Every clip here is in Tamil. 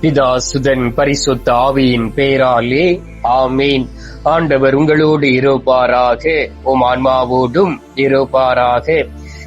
பிதா சுதன் பரிசுத்த ஆவியின் பெயராலே ஆமீன். ஆண்டவர் உங்களோடு இருப்பாராக. உம் ஆன்மாவோடும் இருப்பாராக.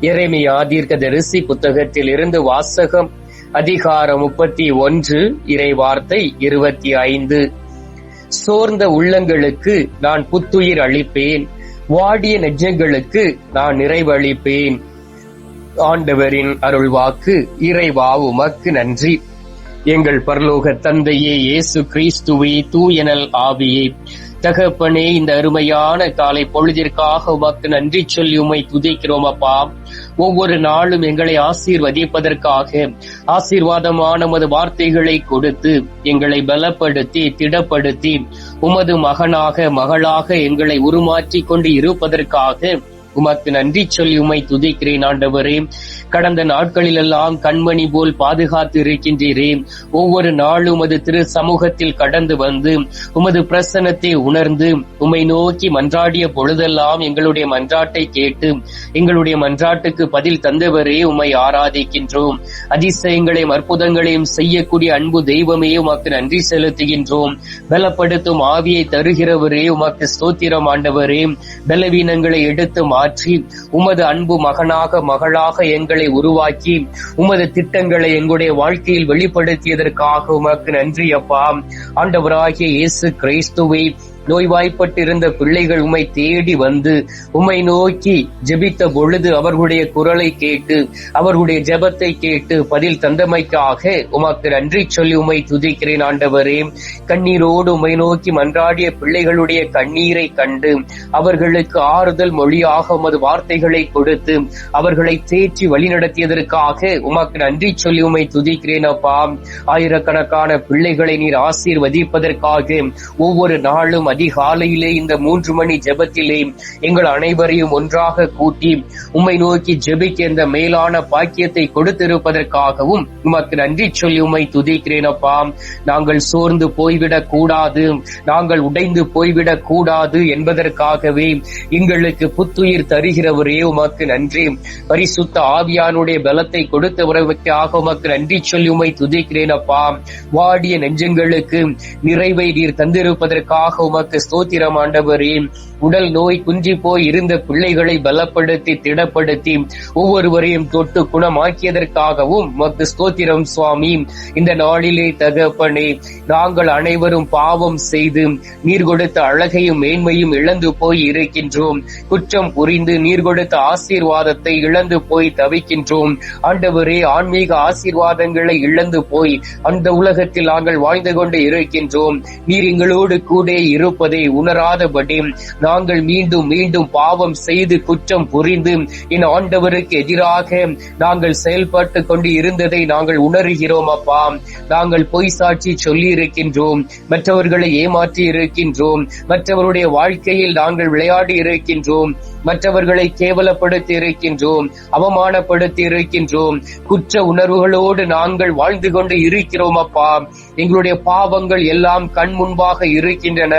எரேமியா தீர்க்கதரிசி புத்தகத்தில் இருந்து வாசகம் அதிகாரம் முப்பத்தி ஒன்று இறை வார்த்தை இருபத்தி ஐந்து. சோர்ந்த உள்ளங்களுக்கு நான் புத்துயிர் அளிப்பேன். வாடிய நெஞ்சங்களுக்கு நான் நிறைவளிப்பேன். ஆண்டவரின் அருள்வாக்கு இறைவா உமக்கு நன்றி. எங்கள் பரலோக தந்தையே இயேசு கிறிஸ்துவே தூயனல் ஆவியே. தகப்பனே இந்த அருமையான காலை பொழுதிற்காக உமக்கு நன்றி சொல்லி உமை துதிக்கிறோம் அப்பா. ஒவ்வொரு நாளும் எங்களை ஆசீர்வதிப்பதற்காக ஆசீர்வாதமான உமது வார்த்தைகளை கொடுத்து எங்களை பலப்படுத்தி திடப்படுத்தி உமது மகனாக மகளாக எங்களை உருமாற்றி கொண்டு இருப்பதற்காக உமக்கு நன்றி சொல்லி உமை துதிக்கிறேன் ஆண்டவரே. கடந்த நாட்களிலெல்லாம் கண்மணி போல் பாதுகாத்து இருக்கின்றீரே. ஒவ்வொரு நாளும் உமது திரு சமூகத்தில் கடந்து வந்து உமது பிரசனத்தை உணர்ந்து உமை நோக்கி மன்றாடிய பொழுதெல்லாம் எங்களுடைய மன்றாட்டை கேட்டு எங்களுடைய மன்றாட்டுக்கு பதில் தந்தவரே உமை ஆராதிக்கின்றோம். அதிசயங்களையும் அற்புதங்களையும் செய்யக்கூடிய அன்பு தெய்வமே உமக்கு நன்றி செலுத்துகின்றோம். பலப்படுத்தும் ஆவியை தருகிறவரே உமக்கு ஸ்தோத்திரம் ஆண்டவரே. பலவீனங்களை எடுத்து மாற்றி உமது அன்பு மகனாக மகளாக எங்களை உருவாக்கி உமது திட்டங்களை எங்களுடைய வாழ்க்கையில் வெளிப்படுத்தியதற்காக உமக்கு நன்றி அப்பா. ஆண்டவராகிய இயேசு கிறிஸ்துவை நோய்வாய்ப்பட்டிருந்த பிள்ளைகள் உம்மை தேடி வந்து உம்மை நோக்கி ஜெபித்த பொழுது அவர்களுடைய குரலை கேட்டு அவர்களுடைய ஜெபத்தை கேட்டு பதில் தந்தமைக்காக உமக்கு நன்றி சொல்லி உமை துதிக்கிறேன் ஆண்டவரே. கண்ணீரோடு உமை நோக்கி மன்றாடிய பிள்ளைகளுடைய கண்ணீரை கண்டு அவர்களுக்கு ஆறுதல் மொழியாக உமது வார்த்தைகளை கொடுத்து அவர்களை தேற்றி வழிநடத்தியதற்காக உமக்கு நன்றி சொல்லி உமை துதிக்கிறேன் அப்பா. ஆயிரக்கணக்கான பிள்ளைகளை நீர் ஆசீர்வதிப்பதற்காக ஒவ்வொரு நாளும் அதிகாலையிலே இந்த மூன்று மணி ஜெபத்திலே எங்கள் அனைவரையும் ஒன்றாக கூட்டி உம்மை நோக்கி ஜெபிக்க இந்த மேலான பாக்கியத்தை கொடுத்திருப்பதற்காகவும் உமக்கு நன்றி சொல்லி உம்மை துதிக்கிறேன் அப்பா. நாங்கள் சோர்ந்து போய்விடக் கூடாது நாங்கள் உடைந்து போய்விடக் கூடாது என்பதற்காகவே எங்களுக்கு புத்துயிர் தருகிறவரே உமக்கு நன்றி. பரிசுத்த ஆவியானுடைய பலத்தை கொடுத்தவர்களுக்காக உமக்கு நன்றி சொல்லி உமை துதிக்கிறேன் அப்பா. வாடிய நெஞ்சங்களுக்கு நிறைவை நீர் தந்திருப்பதற்காக உமக்கு ஸ்தோத்திரம் ஆண்டவரே. உடல் நோய் குன்றி போய் இருந்த பிள்ளைகளை பலப்படுத்தி திடப்படுத்தி ஒவ்வொருவரையும் தொட்டு குணமாக்கியதற்காகவும் மக்கு ஸ்தோத்திரம் சுவாமி இந்த நாளிலே தகப்பனே நாங்கள் அனைவரும் பாவம் செய்து நீர் கொடுத்த அழகையும் மேன்மையும் இழந்து போய் இருக்கின்றோம். குற்றம் புரிந்து நீர் கொடுத்த ஆசீர்வாதத்தை இழந்து போய் தவிக்கின்றோம். ஆண்டவரே ஆன்மீக ஆசீர்வாதங்களை இழந்து போய் அந்த உலகத்தில் நாங்கள் வாழ்ந்து கொண்டு இருக்கின்றோம். நீர் எங்களோடு கூட இருப்பதை உணராதபடி நாங்கள் மீண்டும் மீண்டும் பாவம் செய்து குற்றம் புரிந்து என் ஆண்டவருக்கு எதிராக நாங்கள் செயல்பட்டு கொண்டு இருந்ததை நாங்கள் உணர்கிறோம் அப்பா. நாங்கள் பொய் சாட்சி சொல்லி இருக்கின்றோம் மற்றவர்களை ஏமாற்றி இருக்கின்றோம் மற்றவருடைய வாழ்க்கையில் நாங்கள் விளையாடி இருக்கின்றோம். மற்றவர்களை கேவலப்படுத்தி இருக்கின்றோம் அவமானப்படுத்தி இருக்கின்றோம் குற்ற உணர்வுகளோடு நாங்கள் வாழ்ந்து கொண்டு இருக்கிறோம் அப்பா. எங்களுடைய பாவங்கள் எல்லாம் கண் முன்பாக இருக்கின்றன.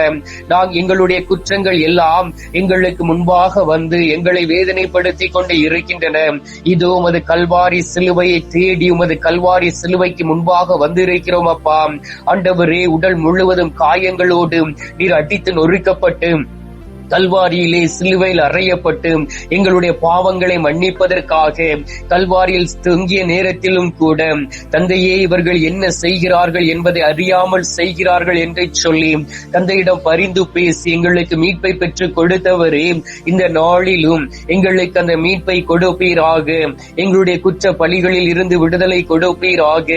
நாம் எங்களுடைய குற்றங்கள் எல்லாம் எங்களுக்கு முன்பாக வந்து எங்களை வேதனைப்படுத்தி கொண்டு இருக்கின்றன. இதோ உமது கல்வாரி சிலுவையை தேடி உமது கல்வாரி சிலுவைக்கு முன்பாக வந்திருக்கிறோம் அப்பா. ஆண்டவரே உடல் முழுவதும் காயங்களோடு நீர் அடித்து நொறுக்கப்பட்டு கல்வாரியிலே சிலுவையில் அறையப்பட்டு எங்களுடைய பாவங்களை மன்னிப்பதற்காக கல்வாரியில் தொங்கிய நேரத்திலும் கூட தந்தையே இவர்கள் என்ன செய்கிறார்கள் என்பதை அறியாமல் செய்கிறார்கள் என்று சொல்லி தந்தையிடம் பரிந்து பேசி எங்களுக்கு மீட்பை பெற்று கொடுத்தவரே இந்த நாளிலும் எங்களுக்கு அந்த மீட்பை கொடுப்பீராக. எங்களுடைய குற்ற பலிகளில் இருந்து விடுதலை கொடுப்பீராக.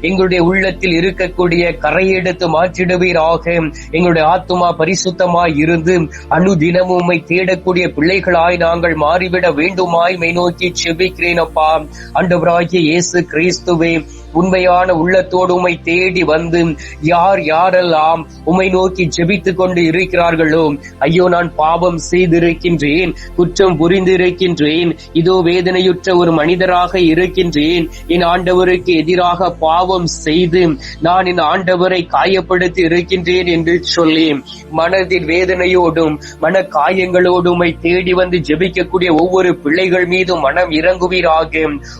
எங்களுடைய உள்ளத்தில் இருக்கக்கூடிய கரையெடுத்து மாற்றிடுவீராக. எங்களுடைய ஆத்மா பரிசுத்தமாய் இருந்து அனு தினமும் உம்மை தேடக்கூடிய பிள்ளைகளாய் நாங்கள் மாறிவிட வேண்டுமாய் மை நோக்கி செவிக்கிறேன் அப்பா அண்டவராகிய இயேசு கிறிஸ்துவே உண்மையான உள்ளத்தோடு உமை தேடி வந்து யார் யாரெல்லாம் உமை நோக்கி ஜெபித்துக் கொண்டு இருக்கிறார்களோ ஐயோ நான் பாவம் செய்திருக்கின்றேன் குற்றம் புரிந்திருக்கின்றேன் இதோ வேதனையுற்ற ஒரு மனிதராக இருக்கின்றேன் என் ஆண்டவருக்கு எதிராக பாவம் செய்து நான் என் ஆண்டவரை காயப்படுத்தி இருக்கின்றேன் என்று சொல்லி மனதில் வேதனையோடும் மன காயங்களோடும் உமை தேடி வந்து ஜெபிக்கக்கூடிய ஒவ்வொரு பிள்ளைகள் மீதும் மனம் இறங்குவீராக.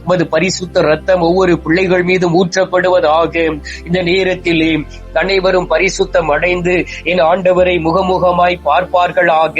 உமது பரிசுத்த ரத்தம் ஒவ்வொரு பிள்ளைகள் மீது மீதும் ஊற்றப்படுவதாக இந்த நேரத்திலே அனைவரும் பரிசுத்தம் அடைந்து என் ஆண்டவரை முகமுகமாய் பார்ப்பார்களாக.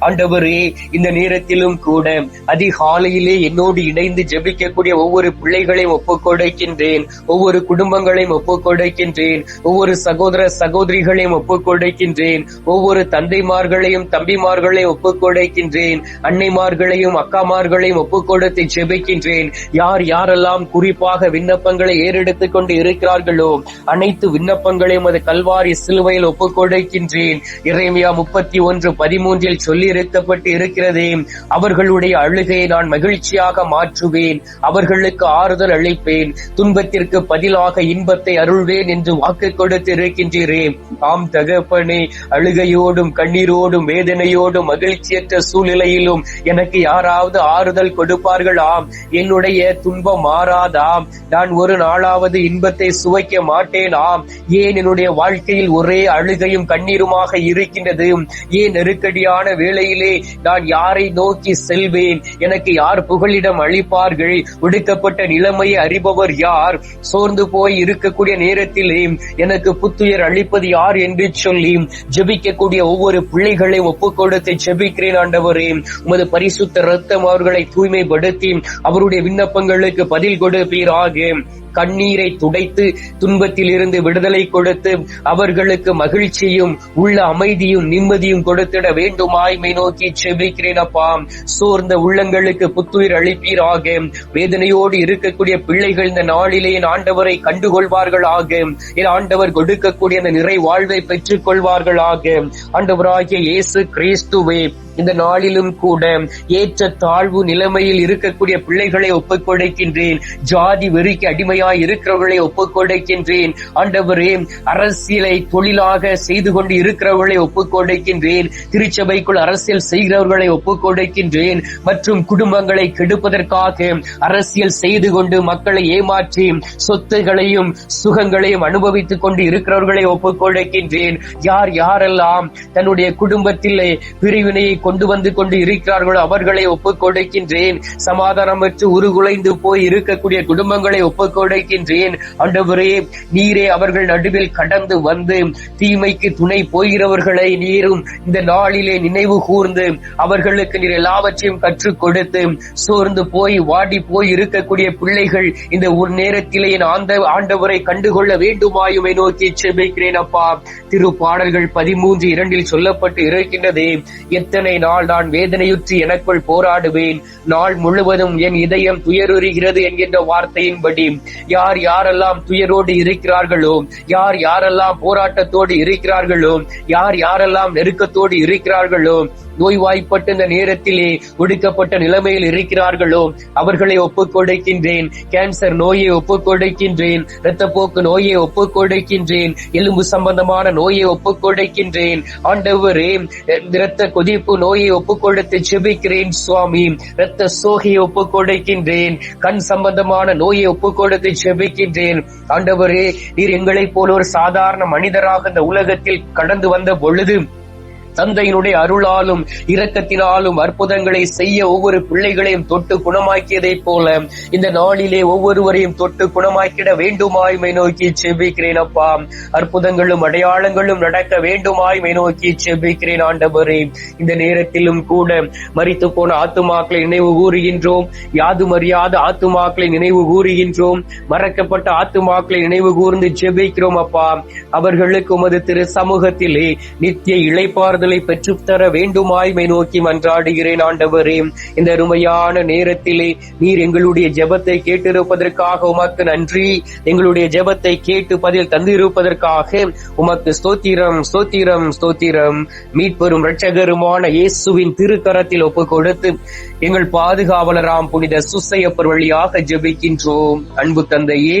ஆண்டவரே இந்த நேரத்திலும் கூட அதிகாலையிலே என்னோடு இணைந்து ஜெபிக்கக்கூடிய ஒவ்வொரு பிள்ளைகளையும் ஒப்புக்கொடுக்கின்றேன். ஒவ்வொரு குடும்பங்களையும் ஒப்புக்கொடுக்கின்றேன். ஒவ்வொரு சகோதர சகோதரிகளையும் ஒப்புக்கொடுக்கின்றேன். ஒவ்வொரு தந்தைமார்களையும் தம்பிமார்களையும் ஒப்புக்கொடுக்கின்றேன். அன்னைமார்களையும் அக்காமார்களையும் ஒப்புக்கொடுத்து ஜெபிக்கின்றேன். யார் யாரெல்லாம் குறிப்பாக விண்ணப்பங்களை ஏறெடுத்துக் கொண்டு இருக்கிறார்களோ அனைத்து விண்ணப்பங்களையும் அது கல்வாரி சிலுவையில் ஒப்புக் கொடுக்கின்றேன் இறைமையா முப்பத்தி ஒன்று பதிமூன்றில் சொல்லி இருக்கப்பட்டு இருக்கிறதே அவர்களுடைய அழுகையை நான் மகிழ்ச்சியாக மாற்றுவேன். அவர்களுக்கு ஆறுதல் அளிப்பேன். துன்பத்திற்கு பதிலாக இன்பத்தை அருள்வேன் என்று வாக்கு கொடுத்து இருக்கின்றேன் ஆம் தகப்பனே அழுகையோடும் கண்ணீரோடும் வேதனையோடும் மகிழ்ச்சியற்ற சூழ்நிலையிலும் எனக்கு யாராவது ஆறுதல் கொடுப்பார்களாம்? என்னுடைய துன்பம் மாறாதாம். நான் ஒரு நாள் நாளாவது இன்பத்தை சுவைக்க மாட்டேனாம். ஏன் என்னுடைய வாழ்க்கையில் ஒரே அழுகையும் கண்ணீருமாக இருக்கின்றது? ஏன் நெருக்கடியான வேளையிலே நான் யாரை நோக்கி செல்வேன்? எனக்கு யார் புகழிடம் அளிப்பார்கள்? ஒடுக்கப்பட்ட நிலைமையை அறிபவர் யார்? சோர்ந்து போய் இருக்கக்கூடிய நேரத்திலே எனக்கு புத்துயர் அளிப்பது யார் என்று சொல்லி ஜெபிக்கக்கூடிய ஒவ்வொரு பிள்ளைகளையும் ஒப்புக்கொடுத்து ஜெபிக்கிறேன் ஆண்டவரே. உமது பரிசுத்த ரத்தம் அவர்களை தூய்மைப்படுத்தி அவருடைய விண்ணப்பங்களுக்கு பதில் கொடுப்பீராக. கண்ணீரை துடைத்து துன்பத்திலிருந்து விடுதலை கொடுத்து அவர்களுக்கு மகிழ்ச்சியும் உள்ள அமைதியும் நிம்மதியும் கொடுத்திட வேண்டுமாய்மை நோக்கி செபிக்கிறேன் அப்பா. சோர்ந்த உள்ளங்களுக்கு புத்துயிர் அளிப்பீராக. வேதனையோடு இருக்கக்கூடிய பிள்ளைகள் இந்த நாளிலே என் ஆண்டவரை கண்டுகொள்வார்கள் ஆக என் ஆண்டவர் கொடுக்கக்கூடிய அந்த நிறை வாழ்வை பெற்றுக் கொள்வார்கள் ஆக ஆண்டவராகிய இயேசு கிறிஸ்துவே இந்த நாளிலும் கூட ஏற்ற தாழ்வு நிலைமையில் இருக்கக்கூடிய பிள்ளைகளை ஒப்புக் கொடுக்கின்றேன் ஜாதி வெறிக்கு அடிமையாய் இருக்கிறவர்களை ஒப்புக் கொடுக்கின்றேன் ஆண்டவரே அரசியலை தொழிலாக செய்து கொண்டு இருக்கிறவர்களை ஒப்புக் கொடுக்கின்றேன் திருச்சபைக்குள் அரசியல் செய்கிறவர்களை ஒப்புக் கொடுக்கின்றேன் மற்றும் குடும்பங்களை கெடுப்பதற்காக அரசியல் செய்து கொண்டு மக்களை ஏமாற்றி சொத்துகளையும் சுகங்களையும் அனுபவித்துக் கொண்டு இருக்கிறவர்களை ஒப்புக் கொடுக்கின்றேன் யார் யாரெல்லாம் தன்னுடைய குடும்பத்திலே பிரிவினையை கொண்டு வந்து கொண்டு இருக்கிறார்களோ அவர்களை ஒப்புக் கொடுக்கின்றேன் சமாதானமற்று உருகுலைந்து போய் இருக்கக்கூடிய குடும்பங்களை ஒப்புக் கொடுக்கின்றேன் ஆண்டவரே நீரே அவர்கள் நடுவில் கடந்து வந்து தீமைக்கு துணை போகிறவர்களை நீரும் இந்த நாளிலே நினைவு கூர்ந்து அவர்களுக்கு நீர் எல்லாவற்றையும் கற்றுக் கொடுத்து சோர்ந்து போய் வாடி போய் இருக்கக்கூடிய பிள்ளைகள் இந்த ஒரு நேரத்திலே என் ஆந்த ஆண்டவரை கண்டுகொள்ள வேண்டுமாயுமை நோக்கி செபிக்கிறேன் அப்பா. திரு பாடல்கள் பதிமூன்று இரண்டில் சொல்லப்பட்டு இருக்கின்றது. எத்தனை நாள் நான் வேதனையுற்று எனக்குள் போராடுவேன். நாள் முழுவதும் என் இதயம் துயருறுகிறது என்கின்ற வார்த்தையின்படி. யார் யாரெல்லாம் துயரோடு இருக்கிறார்களோ யார் யாரெல்லாம் போராட்டத்தோடு இருக்கிறார்களோ யார் யாரெல்லாம் நெருக்கத்தோடு இருக்கிறார்களோ நோய்வாய்ப்பட்ட இந்த நேரத்திலே ஒடுக்கப்பட்ட நிலைமையில் இருக்கிறார்களோ அவர்களை ஒப்புக் கொடுக்கின்றேன் கேன்சர் நோயை ஒப்புக் கொடுக்கின்றேன் இரத்தப்போக்கு நோயை ஒப்புக் கொடுக்கின்றேன் எலும்பு சம்பந்தமான நோயை ஒப்புக் கொடுக்கின்றேன் ஆண்டவரே இரத்த கொதிப்பு நோயை ஒப்புக் கொடுத்து செபிக்கிறேன் சுவாமி. இரத்த சோகையை ஒப்புக் கொடுக்கின்றேன் கண் சம்பந்தமான நோயை ஒப்புக் கொடுத்து செபிக்கின்றேன். ஆண்டவரே நீர் எங்களைப் போல ஒரு சாதாரண மனிதராக இந்த உலகத்தில் கடந்து வந்த பொழுது தந்தையினுடைய அருளாலும் இரக்கத்தினாலும் அற்புதங்களை செய்ய ஒவ்வொரு பிள்ளைகளையும் தொட்டு குணமாக்கியதைப் போல இந்த நாளிலே ஒவ்வொருவரையும் தொட்டு குணமாக்கிட வேண்டுமாய்மை நோக்கி செபிக்கிறேன் அப்பா. அற்புதங்களும் அடையாளங்களும் நடக்க வேண்டுமாய்மை நோக்கி செபிக்கிறேன் ஆண்டவரே. இந்த நேரத்திலும் கூட மறித்து போன ஆத்துமாக்களை நினைவு கூறுகின்றோம். யாது மரியாத ஆத்துமாக்களை நினைவு கூறுகின்றோம். மறக்கப்பட்ட ஆத்துமாக்களை நினைவு கூர்ந்து ஜெபிக்கிறோம் அப்பா. அவர்களுக்கு உமது திரு சமூகத்திலே நித்திய ஆறுதலை பெற்றுத்தர வேண்டுமாய்மை நோக்கி மன்றாடுகிறேன் ஆண்டவரே. இந்த அருமையான நேரத்திலே நீர் எங்களுடைய ஜெபத்தை கேட்டிருப்பதற்காக உமக்கு நன்றி. எங்களுடைய ஜெபத்தை கேட்டு பதில் தந்திருப்பதற்காக உமக்கு ஸ்தோத்திரம் ஸ்தோத்திரம் ஸ்தோத்திரம். மீட்பெரும் இரட்சகருமான இயேசுவின் திருக்கரத்தில் ஒப்பு கொடுத்து எங்கள் பாதுகாவலராம் புனித சுசையப்பர் வழியாக ஜெபிக்கின்றோம். அன்பு தந்தையே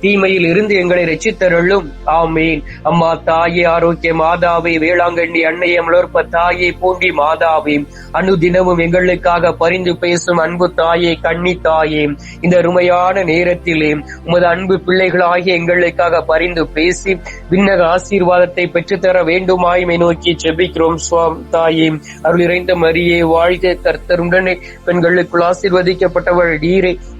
தீமையில் இருந்து எங்களை ரச்சித்தருளும் ஆமீன். அம்மா தாயே ஆரோக்கிய மாதாவை வேளாங்கண்ணி அன்னையை மலர்ப்ப தாயை பூண்டி மாதாவே. அனுதினமும் எங்களுக்காக பரிந்து பேசும் அன்பு தாயே கண்ணி தாயே. இந்த அருமையான நேரத்திலே உமது அன்பு பிள்ளைகளாகிய எங்களுக்காக பரிந்து பேசி விண்ணக ஆசீர்வாதத்தை பெற்றுத்தர வேண்டுமாயுமை நோக்கி செபிக்கிறோம் சுவாம் தாயே. அருள் இறைந்த மரியே வாழ்க கர்த்தருடனே. பெண்களுக்குள் ஆசீர்வதிக்கப்பட்டவள் நீரை.